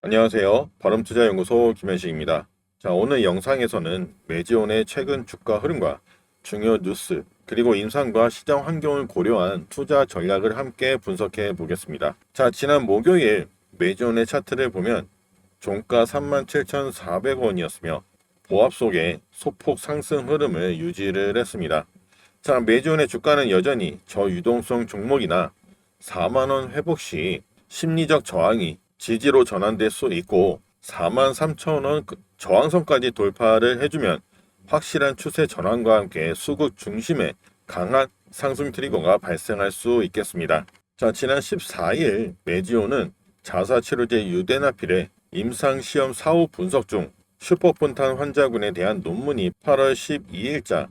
안녕하세요. 바람투자연구소 김현식입니다. 자, 오늘 영상에서는 메지온의 최근 주가 흐름과 중요 뉴스, 그리고 인상과 시장 환경을 고려한 투자 전략을 함께 분석해 보겠습니다. 자, 지난 목요일 메지온의 차트를 보면 종가 37,400원이었으며 보합 속에 소폭 상승 흐름을 유지를 했습니다. 자, 메지온의 주가는 여전히 저유동성 종목이나 4만원 회복 시 심리적 저항이 지지로 전환될 수 있고 4만 3천 원 저항선까지 돌파를 해주면 확실한 추세 전환과 함께 수급 중심의 강한 상승 트리거가 발생할 수 있겠습니다. 자, 지난 14일 메지오는 자사치료제 유데나필의 임상시험 사후 분석 중 슈퍼폰탄 환자군에 대한 논문이 8월 12일자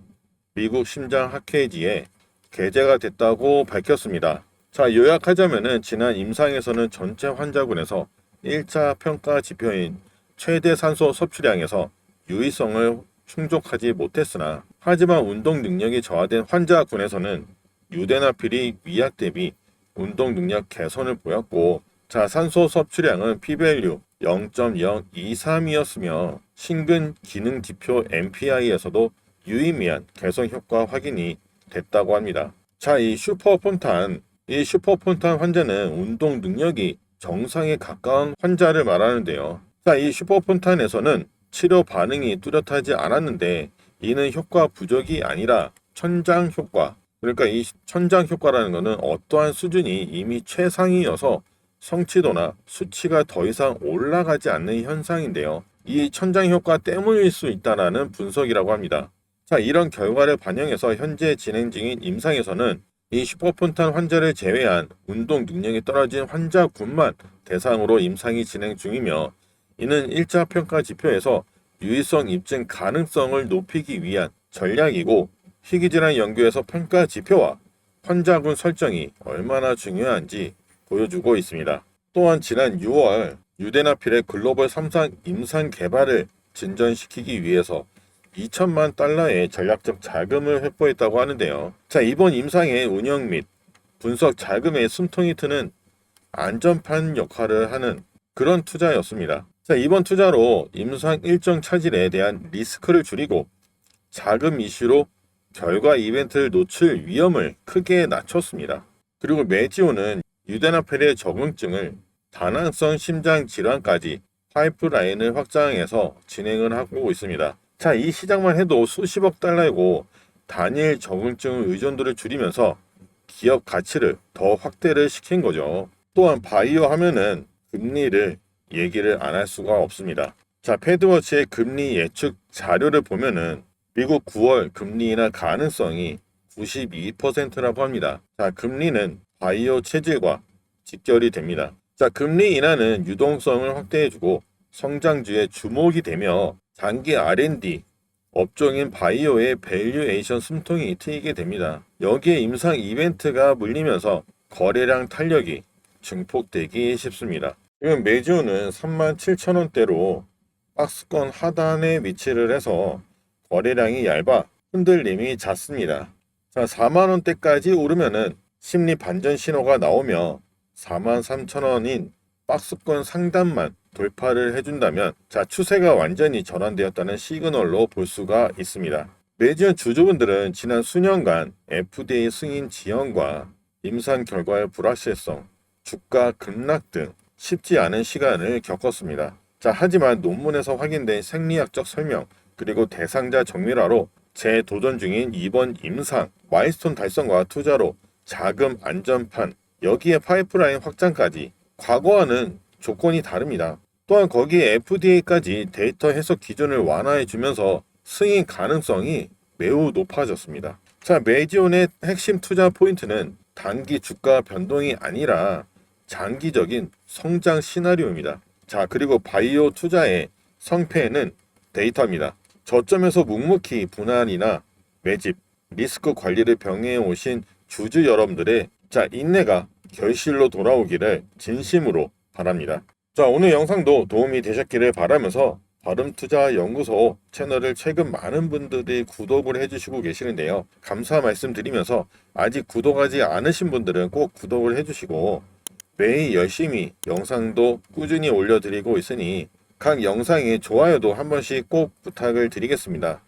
미국 심장학회지에 게재가 됐다고 밝혔습니다. 자, 요약하자면은 지난 임상에서는 전체 환자군에서 1차 평가 지표인 최대 산소 섭취량에서 유의성을 충족하지 못했으나 하지만 운동 능력이 저하된 환자군에서는 유데나필이 위약 대비 운동 능력 개선을 보였고 자, 산소 섭취량은 p-value 0.023이었으며 신근 기능 지표 MPI에서도 유의미한 개선 효과 확인이 됐다고 합니다. 자, 이 슈퍼폰탄 이 슈퍼폰탄 환자는 운동 능력이 정상에 가까운 환자를 말하는데요. 자, 이 슈퍼폰탄에서는 치료 반응이 뚜렷하지 않았는데 이는 효과 부족이 아니라 천장 효과. 그러니까 이 천장 효과라는 것은 어떠한 수준이 이미 최상이어서 성취도나 수치가 더 이상 올라가지 않는 현상인데요. 이 천장 효과 때문일 수 있다라는 분석이라고 합니다. 자, 이런 결과를 반영해서 현재 진행 중인 임상에서는 이 슈퍼폰탄 환자를 제외한 운동 능력이 떨어진 환자군만 대상으로 임상이 진행 중이며 이는 1차 평가 지표에서 유의성 입증 가능성을 높이기 위한 전략이고 희귀질환 연구에서 평가 지표와 환자군 설정이 얼마나 중요한지 보여주고 있습니다. 또한 지난 6월 유데나필의 글로벌 3상 임상 개발을 진전시키기 위해서 2천만 달러의 전략적 자금을 회포했다고 하는데요. 자, 이번 임상의 운영 및 분석 자금의 숨통이 트는 안전판 역할을 하는 그런 투자였습니다. 자, 이번 투자로 임상 일정 차질에 대한 리스크를 줄이고 자금 이슈로 결과 이벤트를 놓칠 위험을 크게 낮췄습니다. 그리고 메지오는 유데나펠의 적응증을 다낭성 심장 질환까지 파이프라인을 확장해서 진행을 하고 있습니다. 자, 이 시장만 해도 수십억 달러이고 단일 적응증 의존도를 줄이면서 기업 가치를 더 확대를 시킨 거죠. 또한 바이오 하면은 금리를 얘기를 안 할 수가 없습니다. 자, 패드워치의 금리 예측 자료를 보면은 미국 9월 금리 인하 가능성이 92%라고 합니다. 자, 금리는 바이오 체질과 직결이 됩니다. 자, 금리 인하는 유동성을 확대해주고 성장주의 주목이 되며 장기 R&D 업종인 바이오의 밸류에이션 숨통이 트이게 됩니다. 여기에 임상 이벤트가 물리면서 거래량 탄력이 증폭되기 쉽습니다. 지금 메지오는 37,000원대로 박스권 하단에 위치를 해서 거래량이 얇아 흔들림이 잦습니다. 자, 4만원대까지 오르면은 심리 반전 신호가 나오며 43,000원인 박스권 상단만 돌파를 해준다면 자 추세가 완전히 전환되었다는 시그널로 볼 수가 있습니다. 메지언 주주분들은 지난 수년간 FDA 승인 지연과 임상 결과의 불확실성, 주가 급락 등 쉽지 않은 시간을 겪었습니다. 자 하지만 논문에서 확인된 생리학적 설명 그리고 대상자 정밀화로 재도전 중인 이번 임상 마이스톤 달성과 투자로 자금 안전판 여기에 파이프라인 확장까지 과거와는 조건이 다릅니다. 또한 거기에 FDA까지 데이터 해석 기준을 완화해 주면서 승인 가능성이 매우 높아졌습니다. 자, 메지온의 핵심 투자 포인트는 단기 주가 변동이 아니라 장기적인 성장 시나리오입니다. 자, 그리고 바이오 투자의 성패는 데이터입니다. 저점에서 묵묵히 분할이나 매집, 리스크 관리를 병행해 오신 주주 여러분들의 자, 인내가 결실로 돌아오기를 진심으로 바랍니다. 자, 오늘 영상도 도움이 되셨기를 바라면서 발음투자연구소 채널을 최근 많은 분들이 구독을 해주시고 계시는데요. 감사 말씀드리면서 아직 구독하지 않으신 분들은 꼭 구독을 해주시고 매일 열심히 영상도 꾸준히 올려드리고 있으니 각 영상에 좋아요도 한 번씩 꼭 부탁을 드리겠습니다.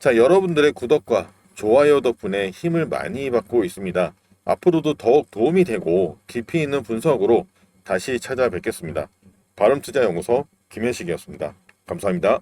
자, 여러분들의 구독과 좋아요 덕분에 힘을 많이 받고 있습니다. 앞으로도 더욱 도움이 되고 깊이 있는 분석으로 다시 찾아뵙겠습니다. 바람투자연구소 김현식이었습니다. 감사합니다.